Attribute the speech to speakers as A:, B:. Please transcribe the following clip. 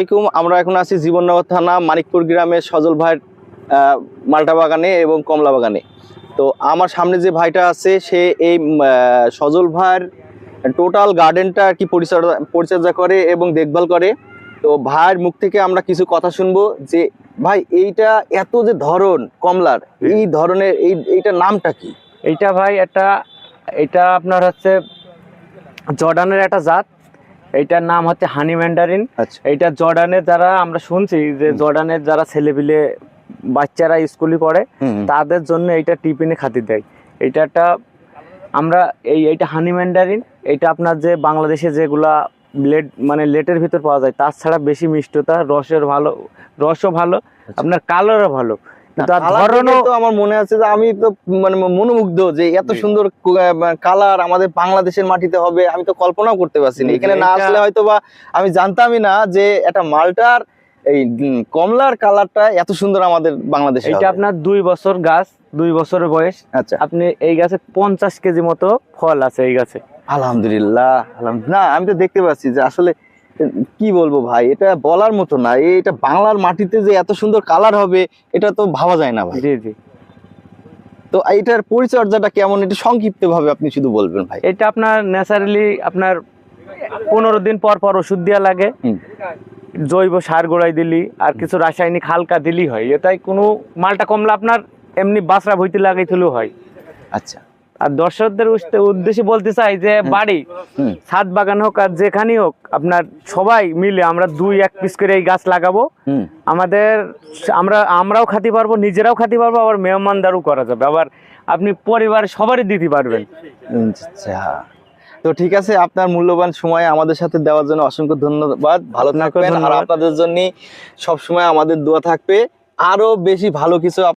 A: আসসালামাইকুম আমরা এখন আছি জীবননগর থানা মানিকপুর গ্রামের সজল ভাইয়ের মাল্টা বাগানে এবং কমলা বাগানে। তো আমার সামনে যে ভাইটা আছে সে এই সজল ভাইয়ের টোটাল গার্ডেনটা আর কি পরিচর্যা পরিচর্যা করে এবং দেখভাল করে। তো ভাইয়ের মুখ থেকে আমরা কিছু কথা শুনব যে ভাই এইটা এত যে ধরন কমলার এই ধরনের এই এইটার নামটা কি?
B: এইটা ভাই একটা এটা আপনার হচ্ছে জর্ডানের একটা জাত। এইটার নাম হচ্ছে হানি ম্যান্ডারিন।
A: আচ্ছা।
B: এইটা জর্ডানের যারা আমরা শুনছি যে জর্ডানের যারা ছেলেপিলে বাচ্চারা স্কুলে পড়ে। তাদের জন্য এইটা টিফিনে খাতি দেয়। এইটা একটা আমরা এই এইটা হানি ম্যান্ডারিন এটা আপনার যে বাংলাদেশে যেগুলা লেট মানে লেটের ভিতর পাওয়া যায় তাছাড়া বেশি মিষ্টতা রসের ভালো রসও ভালো আপনার কালারও ভালো।
A: আমার মনে আছে যে আমি তো মানে মনোমুগ্ধ যে এত সুন্দর কালার আমাদের বাংলাদেশের মাটিতে হবে আমি তো কল্পনাও করতে পারছি না।
B: জি,
A: এখানে না আসলে হয়তো বা আমি জানতামই না যে একটা মালটার এই কমলার কালারটা এত সুন্দর আমাদের বাংলাদেশে এটা
B: আপনার দুই বছর গাছ দুই বছরের বয়স।
A: আচ্ছা।
B: আপনি এই গাছে পঞ্চাশ কেজি মতো ফল আছে এই গাছে।
A: আলহামদুলিল্লাহ আলহামদুলিল্লাহ। না আমি তো দেখতে পাচ্ছি যে আসলে কি বলব ভাই? এটা বলার মতো না। এটা বাংলার মাটিতে যে এত সুন্দর কালার হবে এটা তো ভাবা যায় না ভাই।
B: জি জি।
A: তো এটার পরিচর্যাটা কেমন? এটা সংক্ষিপ্ত ভাবে আপনি শুধু বলবেন ভাই।
B: এটা আপনার ন্যাচারালি আপনার পনেরো দিন পর পর ওষুধ দেওয়া লাগে। জৈব সার গোড়াই দিলি আর কিছু রাসায়নিক হালকা দিলি হয়। এটাই কোনো মালটা কমলা আপনার এমনি বাসরা ভইতে লাগাই লাগাইতেলেও হয়।
A: আচ্ছা।
B: আর দর্শকদের উদ্দেশ্যে বলতে চাই যে বাড়ি ছাদ বাগান হোক আর যেখানে হোক আপনার সবাই মিলে আমরা দুই এক পিস করে এই গাছ লাগাবো। আমাদের আমরা আমরাও খাতে পারব নিজেরাও খাতে পারব আবার মেহমানদারও করা যাবে। আবার আপনি পরিবার সবারই দিতে পারবেন।
A: আচ্ছা। তো ঠিক আছে আপনার মূল্যবান সময় আমাদের সাথে দেওয়ার জন্য অসংখ্য ধন্যবাদ। ভালো থাকবেন। আর আপনাদের জন্য সব সময় আমাদের দোয়া থাকবে। আরও বেশি ভালো কিছু